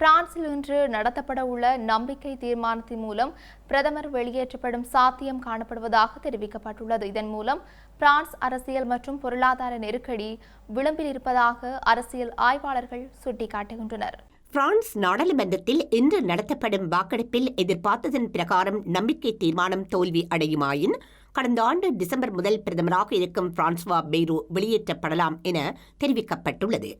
பிரான்சில் இன்று நடத்தப்பட உள்ள நம்பிக்கை தீர்மானத்தின் மூலம் பிரதமர் வெளியேற்றப்படும் சாத்தியம் காணப்படுவதாக தெரிவிக்கப்பட்டுள்ளது. இதன் மூலம் பிரான்ஸ் அரசியல் மற்றும் பொருளாதார நெருக்கடி விளிம்பில் இருப்பதாக அரசியல் ஆய்வாளர்கள் சுட்டிக்காட்டுகின்றனர். பிரான்ஸ் நாடாளுமன்றத்தில் இன்று நடத்தப்படும் வாக்கெடுப்பில் எதிர்பார்த்ததன் பிரகாரம் நம்பிக்கை தீர்மானம் தோல்வி அடையுமாயின் கடந்த ஆண்டு டிசம்பர் முதல் பிரதமராக இருக்கும் பிரான்ஸ்வா பெய்ரோ வெளியேற்றப்படலாம் என தெரிவிக்கப்பட்டுள்ளது.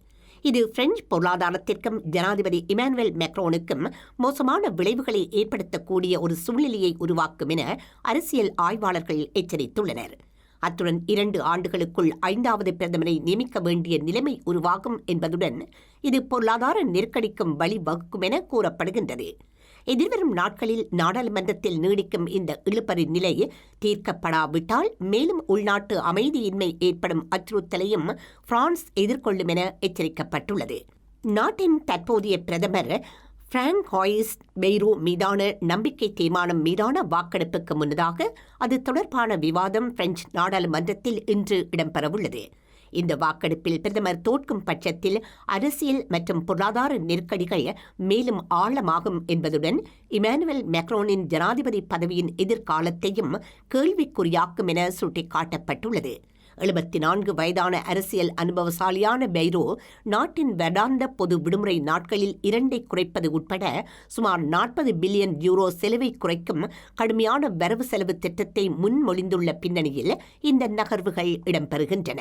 இது பிரெஞ்சு பொருளாதாரத்திற்கும் ஜனாதிபதி இமானுவேல் மெக்ரோனுக்கும் மோசமான விளைவுகளை ஏற்படுத்தக்கூடிய ஒரு சூழ்நிலையை உருவாக்கும் என அரசியல் ஆய்வாளர்கள் எச்சரித்துள்ளனர். அத்துடன் இரண்டு ஆண்டுகளுக்குள் ஐந்தாவது பிரதமரை நியமிக்க வேண்டிய நிலைமை உருவாகும் என்பதுடன் இது பொருளாதார நெருக்கடிக்கும் வழிவகுக்கும் என கூறப்படுகின்றது. எதிர்வரும் நாட்களில் நாடாளுமன்றத்தில் நீடிக்கும் இந்த இழுபறி நிலை தீர்க்கப்படாவிட்டால் மேலும் உள்நாட்டு அமைதியின்மை ஏற்படும் அச்சுறுத்தலையும் பிரான்ஸ் எதிர்கொள்ளும் என எச்சரிக்கப்பட்டுள்ளது. நாட்டின் தற்போதைய பிரதமர் பிராங்க் ஹாயிஸ் பெய்ரோ மீதான நம்பிக்கை தீர்மானம் மீதான வாக்கெடுப்புக்கு முன்னதாக அது தொடர்பான விவாதம் பிரெஞ்சு நாடாளுமன்றத்தில் இன்று இடம்பெறவுள்ளது. இந்த வாக்கெடுப்பில் பிரதமர் தோற்கும் பட்சத்தில் அரசியல் மற்றும் பொருளாதார நெருக்கடிகள் மேலும் ஆழமாகும் என்பதுடன் இமானுவேல் மேக்ரோனின் ஜனாதிபதி பதவியின் எதிர்காலத்தையும் கேள்விக்குறியாக்கும் என சுட்டிக்காட்டப்பட்டுள்ளது. எழுபத்தி நான்கு வயதான அரசியல் அனுபவசாலியான பெய்ரோ நாட்டின் வருடாந்த பொது விடுமுறை நாட்களில் இரண்டை குறைப்பது உட்பட சுமார் நாற்பது பில்லியன் யூரோ செலவை குறைக்கும் கடுமையான வரவு செலவு திட்டத்தை முன்மொழிந்துள்ள பின்னணியில் இந்த நகர்வுகள் இடம்பெறுகின்றன.